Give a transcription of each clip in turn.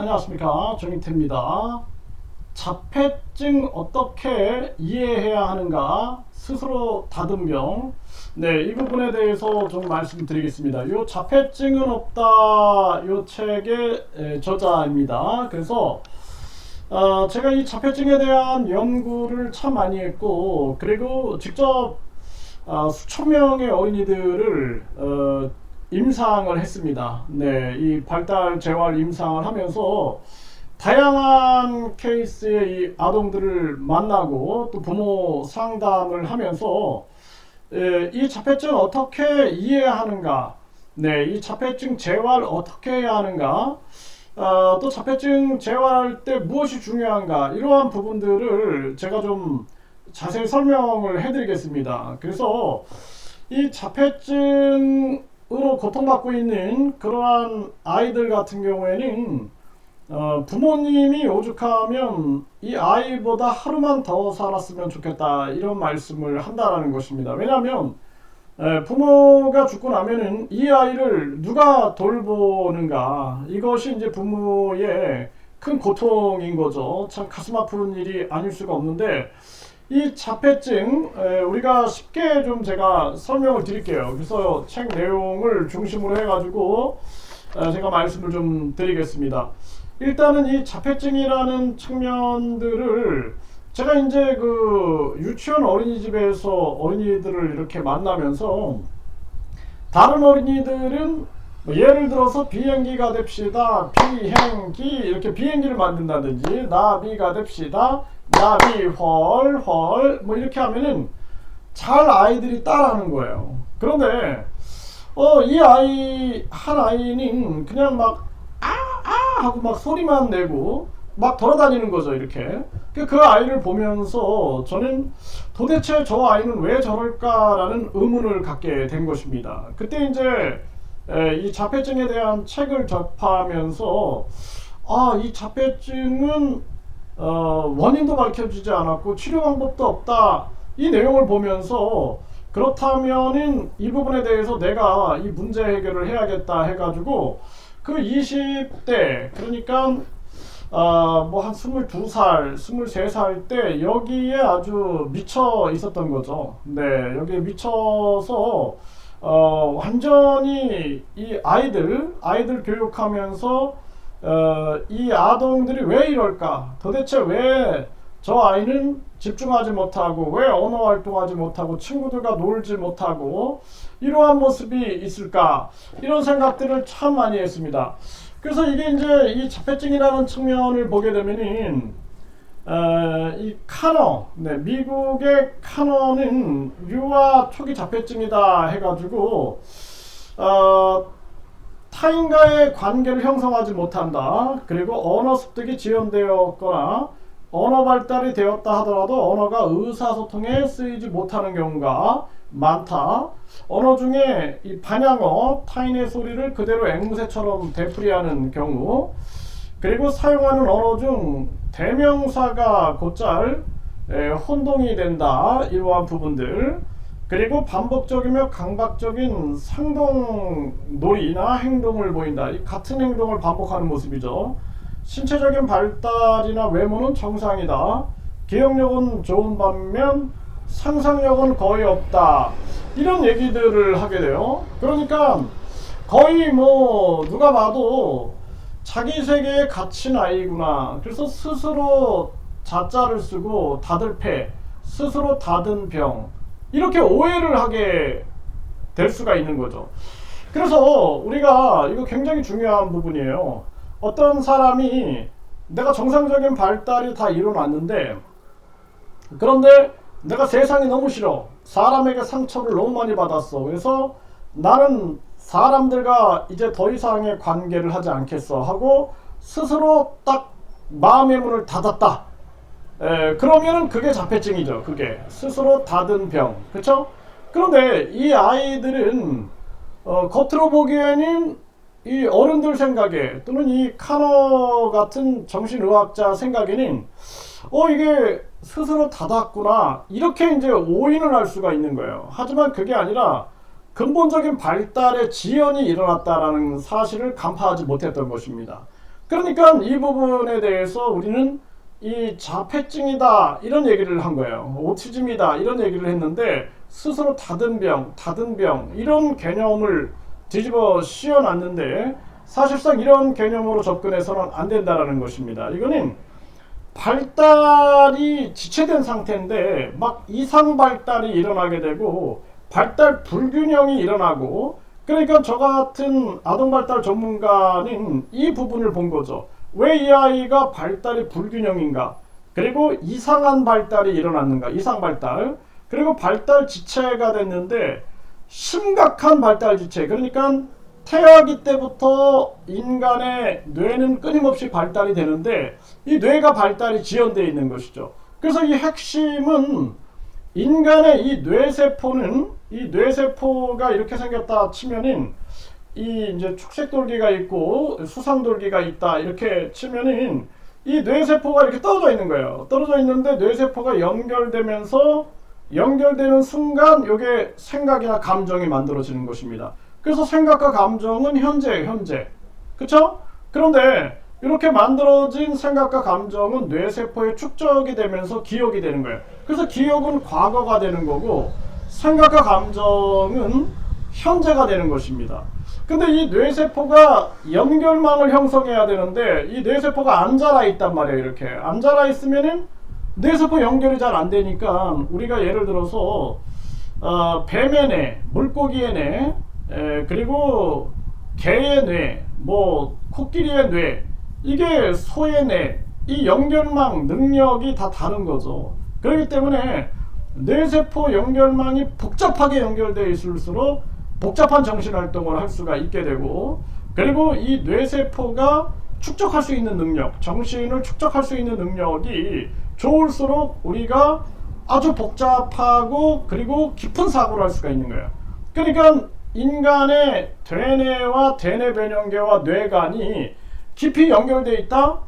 안녕하십니까 정인태입니다. 자폐증 어떻게 이해해야 하는가 스스로 다듬 병. 네, 이 부분에 대해서 좀 말씀드리겠습니다. 요 자폐증은 없다 요 책의 에, 저자입니다. 그래서 어, 제가 이 자폐증에 대한 연구를 참 많이 했고 그리고 직접 아, 수천 명의 어린이들을 어, 임상을 했습니다. 네, 이 발달 재활 임상을 하면서 다양한 케이스의 이 아동들을 만나고 또 부모 상담을 하면서 에, 이 자폐증 어떻게 이해하는가, 네, 이 자폐증 재활 어떻게 해야 하는가, 어, 또 자폐증 재활할 때 무엇이 중요한가 이러한 부분들을 제가 좀 자세히 설명을 해드리겠습니다. 그래서 이 자폐증 으로 고통받고 있는 그러한 아이들 같은 경우에는 어, 부모님이 오죽하면 이 아이보다 하루만 더 살았으면 좋겠다 이런 말씀을 한다라는 것입니다. 왜냐하면 에, 부모가 죽고 나면은 이 아이를 누가 돌보는가 이것이 이제 부모의 큰 고통인 거죠. 참 가슴 아픈 일이 아닐 수가 없는데 이 자폐증 에, 우리가 쉽게 좀 제가 설명을 드릴게요. 그래서 책 내용을 중심으로 해가지고 에, 제가 말씀을 좀 드리겠습니다. 일단은 이 자폐증이라는 측면들을 제가 이제 그 유치원 어린이집에서 어린이들을 이렇게 만나면서 다른 어린이들은 뭐 예를 들어서 비행기가 됩시다 비행기 이렇게 비행기를 만든다든지 나비가 됩시다 나비 헐헐 뭐 이렇게 하면은 잘 아이들이 따라하는 거예요. 그런데 어 이 아이 한 아이는 그냥 막 아아 하고 막 소리만 내고 막 돌아다니는 거죠 이렇게. 그, 그 아이를 보면서 저는 도대체 저 아이는 왜 저럴까라는 의문을 갖게 된 것입니다. 그때 이제 에, 이 자폐증에 대한 책을 접하면서 아 이 자폐증은 어, 원인도 밝혀지지 않았고 치료 방법도 없다 이 내용을 보면서 그렇다면은 이 부분에 대해서 내가 이 문제 해결을 해야겠다 해가지고 그 20대 그러니까 어, 뭐한 22살, 23살 때 여기에 아주 미쳐 있었던 거죠. 네, 여기에 미쳐서 어, 완전히 이 아이들, 아이들 교육하면서 어, 이 아동들이 왜 이럴까? 도대체 왜 저 아이는 집중하지 못하고 왜 언어 활동하지 못하고 친구들과 놀지 못하고 이러한 모습이 있을까? 이런 생각들을 참 많이 했습니다. 그래서 이게 이제 이 자폐증이라는 측면을 보게 되면은 어, 이 카너, 네, 미국의 카너는 유아 초기 자폐증이다 해가지고 어, 타인과의 관계를 형성하지 못한다. 그리고 언어 습득이 지연되었거나 언어 발달이 되었다 하더라도 언어가 의사소통에 쓰이지 못하는 경우가 많다. 언어 중에 이 반향어, 타인의 소리를 그대로 앵무새처럼 되풀이하는 경우, 그리고 사용하는 언어 중 대명사가 곧잘 에, 혼동이 된다. 이러한 부분들. 그리고 반복적이며 강박적인 상동 놀이나 행동을 보인다. 이 같은 행동을 반복하는 모습이죠. 신체적인 발달이나 외모는 정상이다. 기억력은 좋은 반면 상상력은 거의 없다. 이런 얘기들을 하게 돼요. 그러니까 거의 뭐 누가 봐도 자기 세계에 갇힌 아이구나. 그래서 스스로 자자를 쓰고 다들 패, 스스로 다든 병 이렇게 오해를 하게 될 수가 있는 거죠. 그래서 우리가 이거 굉장히 중요한 부분이에요. 어떤 사람이 내가 정상적인 발달이 다 일어났는데 그런데 내가 세상이 너무 싫어. 사람에게 상처를 너무 많이 받았어. 그래서 나는 사람들과 이제 더 이상의 관계를 하지 않겠어 하고 스스로 딱 마음의 문을 닫았다. 에, 그러면은 그게 자폐증이죠. 그게 스스로 닫은 병, 그렇죠? 그런데 이 아이들은 어, 겉으로 보기에는 이 어른들 생각에 또는 이 카너 같은 정신의학자 생각에는 어 이게 스스로 닫았구나 이렇게 이제 오인을 할 수가 있는 거예요. 하지만 그게 아니라 근본적인 발달의 지연이 일어났다라는 사실을 간파하지 못했던 것입니다. 그러니까 이 부분에 대해서 우리는 이 자폐증이다 이런 얘기를 한 거예요. 오티즘이다 이런 얘기를 했는데 스스로 다든 병, 다든 병 이런 개념을 뒤집어 씌워놨는데 사실상 이런 개념으로 접근해서는 안 된다라는 것입니다. 이거는 발달이 지체된 상태인데 막 이상 발달이 일어나게 되고 발달 불균형이 일어나고 그러니까 저 같은 아동 발달 전문가는 이 부분을 본 거죠. 왜 이 아이가 발달이 불균형인가? 그리고 이상한 발달이 일어났는가? 이상 발달. 그리고 발달 지체가 됐는데 심각한 발달 지체. 그러니까 태아기 때부터 인간의 뇌는 끊임없이 발달이 되는데 이 뇌가 발달이 지연되어 있는 것이죠. 그래서 이 핵심은 인간의 이 뇌세포는 이 뇌세포가 이렇게 생겼다 치면은 이 이제 축색돌기가 있고 수상돌기가 있다 이렇게 치면은 이 뇌세포가 이렇게 떨어져 있는 거예요. 떨어져 있는데 뇌세포가 연결되면서 연결되는 순간 이게 생각이나 감정이 만들어지는 것입니다. 그래서 생각과 감정은 현재 현재 그쵸? 그런데 이렇게 만들어진 생각과 감정은 뇌세포에 축적이 되면서 기억이 되는 거예요. 그래서 기억은 과거가 되는 거고 생각과 감정은 현재가 되는 것입니다. 근데 이 뇌세포가 연결망을 형성해야 되는데 이 뇌세포가 안 자라 있단 말이에요. 이렇게 안 자라 있으면은 뇌세포 연결이 잘 안 되니까 우리가 예를 들어서 어, 뱀의 뇌, 물고기의 뇌, 에, 그리고 개의 뇌, 뭐 코끼리의 뇌, 이게 소의 뇌, 이 연결망 능력이 다 다른 거죠. 그렇기 때문에 뇌세포 연결망이 복잡하게 연결되어 있을수록 복잡한 정신 활동을 할 수가 있게 되고 그리고 이 뇌세포가 축적할 수 있는 능력, 정신을 축적할 수 있는 능력이 좋을수록 우리가 아주 복잡하고 그리고 깊은 사고를 할 수가 있는 거예요. 그러니까 인간의 대뇌와 대뇌 변형계와 뇌간이 깊이 연결되어 있다.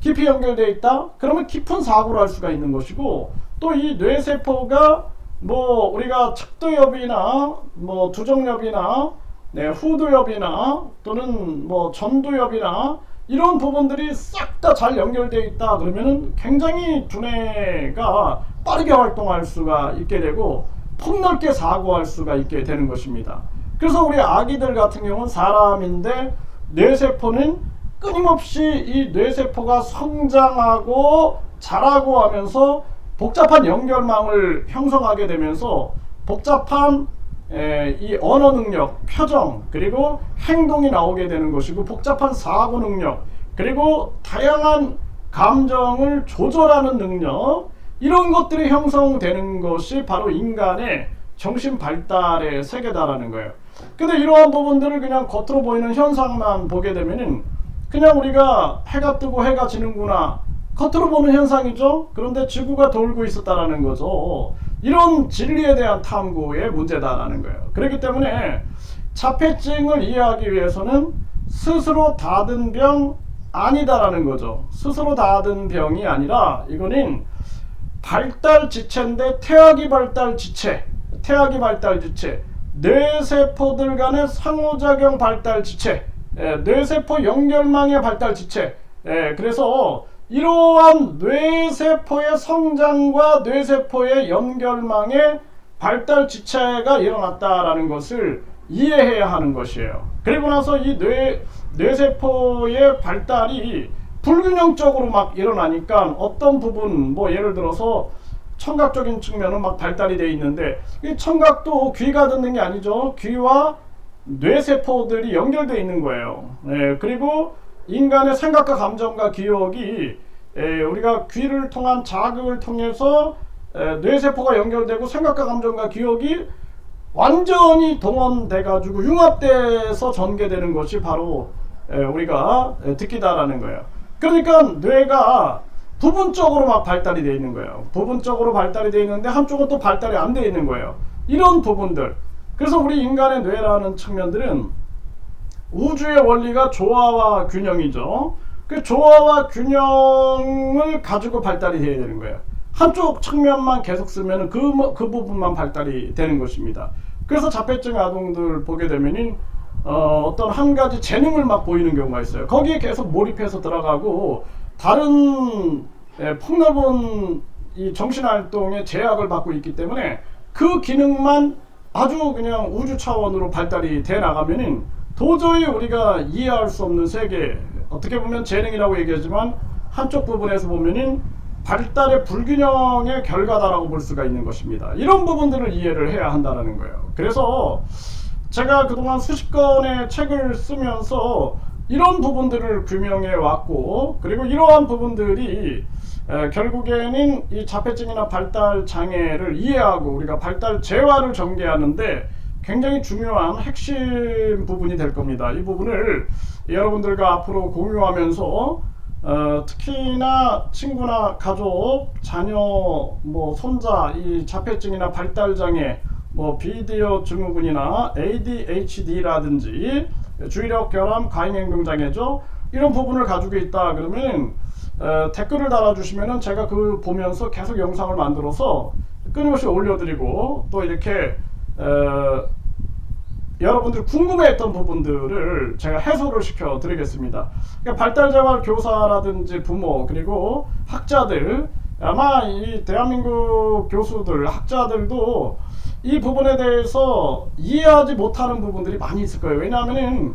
깊이 연결되어 있다. 그러면 깊은 사고를 할 수가 있는 것이고 또 이 뇌세포가 뭐 우리가 척도엽이나 뭐 두정엽이나 네, 후두엽이나 또는 뭐 전두엽이나 이런 부분들이 싹 다 잘 연결되어 있다 그러면은 굉장히 두뇌가 빠르게 활동할 수가 있게 되고 폭넓게 사고할 수가 있게 되는 것입니다. 그래서 우리 아기들 같은 경우는 사람인데 뇌세포는 끊임없이 이 뇌세포가 성장하고 자라고 하면서 복잡한 연결망을 형성하게 되면서 복잡한 에, 이 언어 능력, 표정, 그리고 행동이 나오게 되는 것이고 복잡한 사고 능력, 그리고 다양한 감정을 조절하는 능력, 이런 것들이 형성되는 것이 바로 인간의 정신 발달의 세계다라는 거예요. 근데 이러한 부분들을 그냥 겉으로 보이는 현상만 보게 되면은 그냥 우리가 해가 뜨고 해가 지는구나. 겉으로 보는 현상이죠. 그런데 지구가 돌고 있었다라는 거죠. 이런 진리에 대한 탐구의 문제다라는 거예요. 그렇기 때문에 자폐증을 이해하기 위해서는 스스로 닫은 병 아니다라는 거죠. 스스로 닫은 병이 아니라 이거는 발달 지체인데 태아기 발달 지체, 태아기 발달 지체, 뇌세포들 간의 상호작용 발달 지체, 예, 뇌세포 연결망의 발달 지체. 예, 그래서 이러한 뇌세포의 성장과 뇌세포의 연결망의 발달 지체가 일어났다라는 것을 이해해야 하는 것이에요. 그리고 나서 이 뇌, 뇌세포의 발달이 불균형적으로 막 일어나니까 어떤 부분, 뭐 예를 들어서 청각적인 측면은 막 발달이 되어 있는데 이 청각도 귀가 듣는 게 아니죠. 귀와 뇌세포들이 연결되어 있는 거예요. 네, 그리고 인간의 생각과 감정과 기억이 에, 우리가 귀를 통한 자극을 통해서 에, 뇌세포가 연결되고 생각과 감정과 기억이 완전히 동원돼 가지고 융합돼서 전개되는 것이 바로 에, 우리가 에, 듣기다라는 거예요. 그러니까 뇌가 부분적으로 막 발달이 되어 있는 거예요. 부분적으로 발달이 되어 있는데 한쪽은 또 발달이 안 되어 있는 거예요. 이런 부분들. 그래서 우리 인간의 뇌라는 측면들은 우주의 원리가 조화와 균형이죠. 그 조화와 균형을 가지고 발달이 되어야 되는 거예요. 한쪽 측면만 계속 쓰면 그, 그 부분만 발달이 되는 것입니다. 그래서 자폐증 아동들 보게 되면은 어, 어떤 한 가지 재능을 막 보이는 경우가 있어요. 거기에 계속 몰입해서 들어가고 다른 예, 폭넓은 이 정신활동에 제약을 받고 있기 때문에 그 기능만 아주 그냥 우주 차원으로 발달이 돼 나가면은 도저히 우리가 이해할 수 없는 세계 어떻게 보면 재능이라고 얘기하지만 한쪽 부분에서 보면은 발달의 불균형의 결과다라고 볼 수가 있는 것입니다. 이런 부분들을 이해를 해야 한다는 거예요. 그래서 제가 그동안 수십 건의 책을 쓰면서 이런 부분들을 규명해 왔고 그리고 이러한 부분들이 에, 결국에는 이 자폐증이나 발달 장애를 이해하고 우리가 발달 재활을 전개하는데 굉장히 중요한 핵심 부분이 될 겁니다. 이 부분을 여러분들과 앞으로 공유하면서 어, 특히나 친구나 가족, 자녀, 뭐 손자 이 자폐증이나 발달 장애, 뭐 비디오 증후군이나 ADHD라든지 주의력 결함 과잉 행동 장애죠. 이런 부분을 가지고 있다 그러면 어, 댓글을 달아주시면은 제가 그 보면서 계속 영상을 만들어서 끊임없이 올려드리고 또 이렇게 어, 여러분들 궁금해했던 부분들을 제가 해소를 시켜 드리겠습니다. 그러니까 발달재활 교사라든지 부모 그리고 학자들 아마 이 대한민국 교수들 학자들도 이 부분에 대해서 이해하지 못하는 부분들이 많이 있을 거예요. 왜냐하면은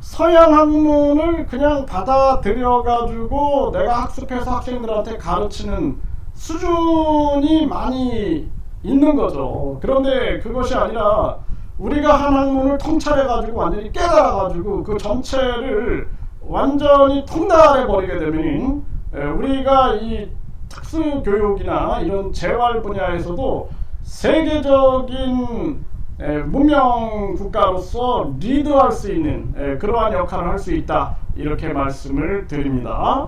서양 학문을 그냥 받아들여 가지고 내가 학습해서 학생들한테 가르치는 수준이 많이 있는 거죠. 그런데 그것이 아니라 우리가 한 학문을 통찰해 가지고 완전히 깨달아 가지고 그 전체를 완전히 통달해 버리게 되면 에, 우리가 이 특수 교육이나 이런 재활 분야에서도 세계적인 에, 문명 국가로서 리드할 수 있는 에, 그러한 역할을 할 수 있다 이렇게 말씀을 드립니다.